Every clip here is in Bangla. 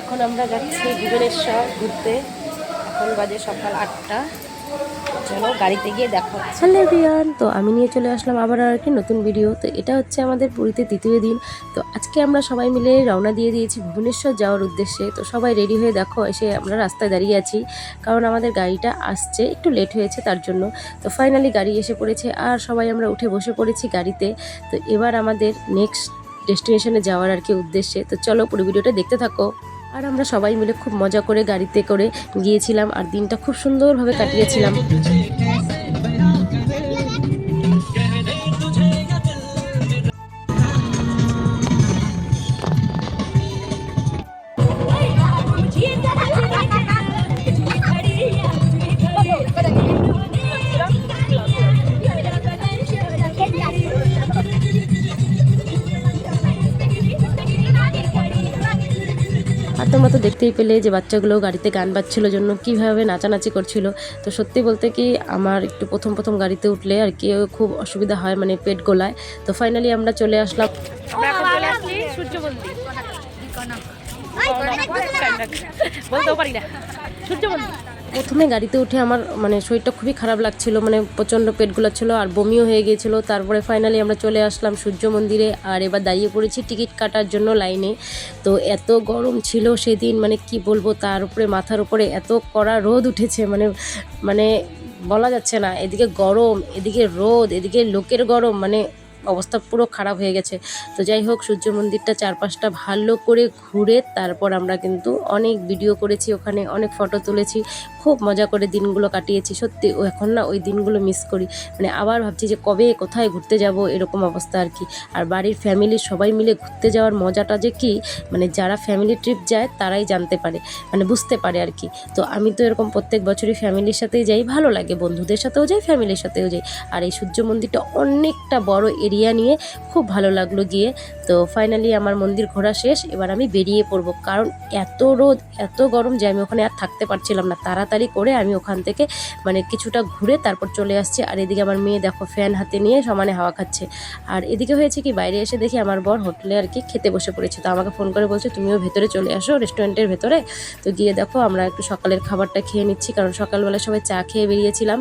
এখন আমরা যাচ্ছি ভুবনেশ্বর ঘুরতে। এখন বাজে সকাল আটটা। চলো গাড়িতে গিয়ে দেখো হ্যালো রিয়ান তো আমি নিয়ে চলে আসলাম আবার আর কি নতুন ভিডিও। তো এটা হচ্ছে আমাদের পুরীতে তৃতীয় দিন। তো আজকে আমরা সবাই মিলে রওনা দিয়ে দিয়েছি ভুবনেশ্বর যাওয়ার উদ্দেশ্যে। তো সবাই রেডি হয়ে দেখো, এসে আমরা রাস্তায় দাঁড়িয়ে আছি। কারণ আমাদের গাড়িটা আসছে, একটু লেট হয়েছে তার জন্য। তো ফাইনালি গাড়ি এসে পড়েছে আর সবাই আমরা উঠে বসে পড়েছি গাড়িতে। তো এবার আমাদের নেক্সট ডেস্টিনেশনে যাওয়ার আর কি উদ্দেশ্যে। তো চলো পুরো ভিডিওটা দেখতে থাকো। আর আমরা সবাই মিলে খুব মজা করে গাড়িতে করে গিয়েছিলাম আর দিনটা খুব সুন্দরভাবে কাটিয়েছিলাম। তোমরা তো দেখতেই পেলে যে বাচ্চাগুলো গাড়িতে গান বাজছিল জন্য কীভাবে নাচানাচি করছিল। তো সত্যি বলতে কি আমার একটু প্রথম প্রথম গাড়িতে উঠলে আর কি খুব অসুবিধা হয় মানে পেট গোলায়। তো ফাইনালি আমরা চলে আসলাম। সূর্য বলতেও পারি না সূর্য মন্দির প্রথমে গাড়িতে উঠে আমার মানে শরীরটা খুবই খারাপ লাগছিল মানে প্রচণ্ড পেট ছিল আর বমিও হয়ে গিয়েছিল। তারপরে ফাইনালি আমরা চলে আসলাম সূর্য মন্দিরে আর এবার দাঁড়িয়ে পড়েছি টিকিট কাটার জন্য লাইনে। তো এত গরম ছিল সেদিন মানে কি বলব তার উপরে মাথার উপরে এত কড়া রোদ উঠেছে মানে মানে বলা যাচ্ছে না। এদিকে গরম এদিকে রোদ এদিকে লোকের গরম মানে অবস্থা পুরো খারাপ হয়ে গেছে। তো যাই হোক, সূর্য মন্দিরটা চারপাশটা ভালো করে ঘুরে তারপর আমরা কিন্তু অনেক ভিডিও করেছি, ওখানে অনেক ফটো তুলেছি, খুব মজা করে দিনগুলো কাটিয়েছি। সত্যি, ও এখন না ওই দিনগুলো মিস করি। মানে আবার ভাবছি যে কবে, কোথায় ঘুরতে যাব, এরকম অবস্থা আর কি। আর বাড়ির ফ্যামিলির সবাই মিলে ঘুরতে যাওয়ার মজাটা যে কি মানে যারা ফ্যামিলি ট্রিপ যায়, তারাই জানতে পারে মানে বুঝতে পারে আর কি। তো আমি তো এরকম প্রত্যেক বছরই ফ্যামিলির সাথেই যাই, ভালো লাগে, বন্ধুদের সাথেও যাই ফ্যামিলির সাথেও যাই। আর এই সূর্য মন্দিরটা অনেকটা বড় এরিয়া নিয়ে খুব ভালো লাগল গিয়ে। তো ফাইনালি আমার মন্দির ঘোরা শেষ, এবার আমি বেরিয়ে পড়ব। কারণ এত রোদ, এত গরম যে আমি ওখানে আর থাকতে পারছিলাম না। তাড়াতাড়ি করে আমি ওখান থেকে মানে কিছুটা ঘুরে তারপর চলে আসছি। আর এদিকে আমার মেয়ে দেখো ফ্যান হাতে নিয়ে সমানে হাওয়া খাচ্ছে। আর এদিকে হয়েছে কি, বাইরে এসে দেখি আমার বর হোটেলে আর কি খেতে বসে পড়েছে। তো আমাকে ফোন করে বলছে, তুমিও ভেতরে চলে আসো রেস্টুরেন্টের ভেতরে? তো গিয়ে দেখো আমরা একটু সকালের খাবারটা খেয়ে নিচ্ছি। কারণ সকালবেলা সবাই চা খেয়ে বেরিয়েছিলাম।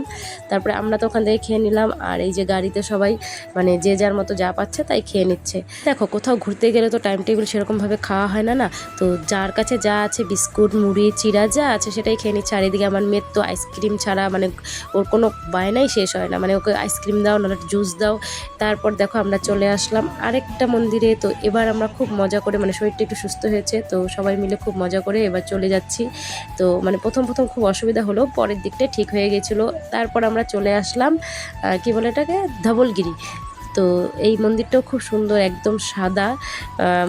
তারপরে আমরা তো ওখান থেকে খেয়ে নিলাম। আর এই যে গাড়িতে সবাই মানে যে যার মতো যা পাচ্ছে তাই খেয়ে নিচ্ছে। দেখো, কোথাও ঘুরতে গেলে তো টাইম টেবিল সেরকমভাবে খাওয়া হয় না না? তো যার কাছে যা আছে, বিস্কুট, মুড়ি, চিড়া যা আছে সেটাই খেয়ে নিচ্ছে। আর এদিকে আমার মেয়ের তো আইসক্রিম ছাড়া মানে ওর কোনো বায়নাই শেষ হয় না। মানে ওকে আইসক্রিম দাও, নাহলে জুস দাও। তারপর দেখো আমরা চলে আসলাম আরেকটা মন্দিরে। তো এবার আমরা খুব মজা করে মানে শরীরটা একটু সুস্থ হয়েছে। তো সবাই মিলে খুব মজা করে এবার চলে যাচ্ছি। তো মানে প্রথম প্রথম খুব অসুবিধা হলো, পরের দিকটা ঠিক হয়ে গেছিল। তারপর আমরা চলে আসলাম কি বলে এটাকে? ধবলগিরি। তো এই মন্দিরটাও খুব সুন্দর, একদম সাদা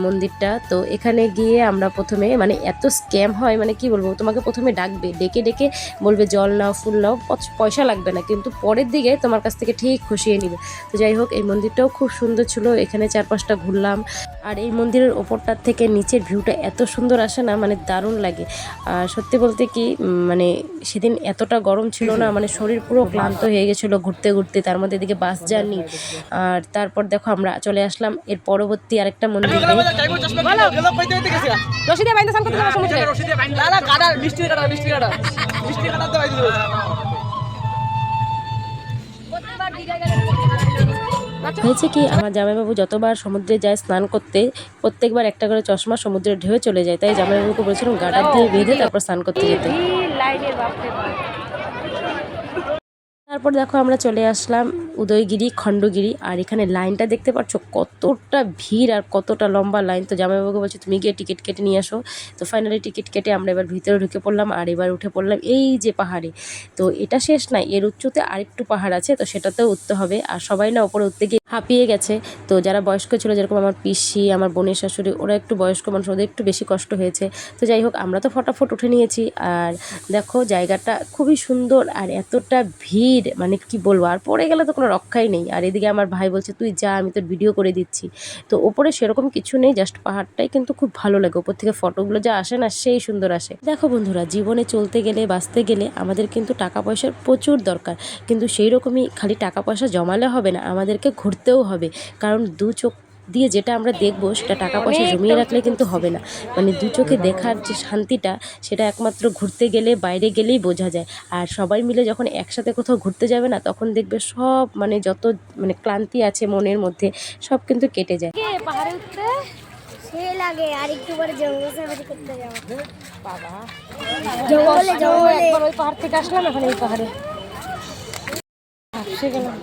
মন্দিরটা। তো এখানে গিয়ে আমরা প্রথমে মানে এত স্ক্যাম হয় মানে কি বলব, তোমাকে প্রথমে ডাকবে, ডেকে ডেকে বলবে, জল নাও, ফুল নাও পয়সা লাগবে না, কিন্তু পরের দিকে তোমার কাছ থেকে ঠিক খুশিয়ে নিবে। তো যাই হোক, এই মন্দিরটাও খুব সুন্দর ছিল, এখানে চারপাশটা ঘুরলাম। আর এই মন্দিরের ওপরটার থেকে নিচের ভিউটা এত সুন্দর আসে না মানে দারুণ লাগে। আর সত্যি বলতে কি মানে সেদিন এতটা গরম ছিল না মানে শরীর পুরো ক্লান্ত হয়ে গেছিল ঘুরতে ঘুরতে, তার মধ্যে এদিকে বাস জার্নি। আর তারপর দেখো আমরা চলে আসলাম। এর পরবর্তী আরেকটা মন্দিরে। হয়েছে কি আমার জামাইবাবু যতবার সমুদ্রে যায় স্নান করতে প্রত্যেকবার একটা করে চশমা সমুদ্রের ঢেউ চলে যায়। তাই জামাইবাবুকে বলেছিলাম গাডার দিয়ে বেঁধে তারপর স্নান করতে যেতে। লাইনের তারপর দেখো আমরা চলে আসলাম উদয়গিরি, খণ্ডগিরি। আর এখানে লাইনটা দেখতে পাচ্ছ, কতটা ভিড় আর কতটা লম্বা লাইন। তো জামাইবাবুকে বলছি, তুমি গিয়ে টিকিট কেটে নিয়ে আসো। তো ফাইনালি টিকিট কেটে আমরা এবার ভিতরে ঢুকে পড়লাম আর এবার উঠে পড়লাম এই যে পাহাড়ে। তো এটা শেষ না, এর উচ্চতে আরেকটু পাহাড় আছে, তো সেটাতেও উঠতে হবে। আর সবাই না ওপরে উঠতে গিয়ে হাঁপিয়ে গেছে। তো যারা বয়স্ক ছিল, যেরকম আমার পিসি, আমার বোনের শাশুড়ি, ওরা একটু বয়স্ক মানুষ, ওদের একটু বেশি কষ্ট হয়েছে। তো যাই হোক, আমরা তো ফটাফট উঠে নিয়েছি। আর দেখো, জায়গাটা খুবই সুন্দর আর এতটা ভিড়। মানে কি বলব? আর পড়ে গেলে তো কোনো রক্ষাই নেই। আর এদিকে আমার ভাই বলছে, তুই যা, আমি তোর ভিডিও করে দিচ্ছি। তো ওপরে সেরকম কিছু নেই জাস্ট পাহাড়টাই কিন্তু খুব ভালো লাগে। ওপর থেকে ফটোগুলো যা আসে না, সেই সুন্দর আসে। দেখো বন্ধুরা, জীবনে চলতে গেলে, বাঁচতে গেলে আমাদের কিন্তু টাকা পয়সার প্রচুর দরকার। কিন্তু সেই রকমই খালি টাকা পয়সা জমালে হবে না, আমাদেরকে ঘুরতেও হবে। কারণ দু চোখ দিয়ে যেটা আমরা দেখব সেটা টাকা পয়সা জমিয়ে রাখলে কিন্তু হবে না। মানে দু চোখে দেখার যে শান্তিটা সেটা একমাত্র ঘুরতে গেলে বাইরে গেলেই বোঝা যায়। আর সবাই মিলে যখন একসাথে কোথাও ঘুরতে যাবে না তখন দেখবে সব মানে যত মানে ক্লান্তি আছে মনের মধ্যে সব কিন্তু কেটে যায়। পাহাড়ে উঠতে? সে লাগে আর একটু পরে জঙ্গল সাফারি করতে যাব। বাবা। জঙ্গলে জঙ্গলে। একবার ওই পাহাড় থেকে আসলাম এখন এই পাহাড়ে। গেলাম।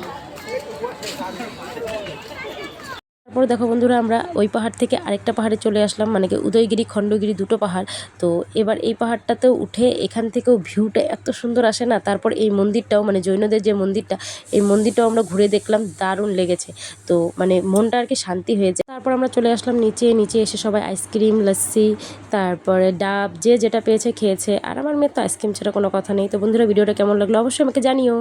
তারপরে দেখো বন্ধুরা, আমরা ওই পাহাড় থেকে আরেকটা পাহাড়ে চলে আসলাম মানে কি উদয়গিরি, খণ্ডগিরি দুটো পাহাড়। তো এবার এই পাহাড়টাতেও উঠে এখান থেকেও ভিউটা এত সুন্দর আসে না, তারপর এই মন্দিরটাও মানে জৈনদের যে মন্দিরটা, এই মন্দিরটাও আমরা ঘুরে দেখলাম, দারুণ লেগেছে। তো মানে মনটা আর কি শান্তি হয়ে যায়। তারপর আমরা চলে আসলাম নিচে নিচে এসে সবাই আইসক্রিম লস্যি তারপরে ডাব, যে যেটা পেয়েছে খেয়েছে। আর আমার মেয়ে তো আইসক্রিম ছাড়া কোনো কথা নেই। তো বন্ধুরা, ভিডিওটা কেমন লাগল অবশ্যই আমাকে জানিও।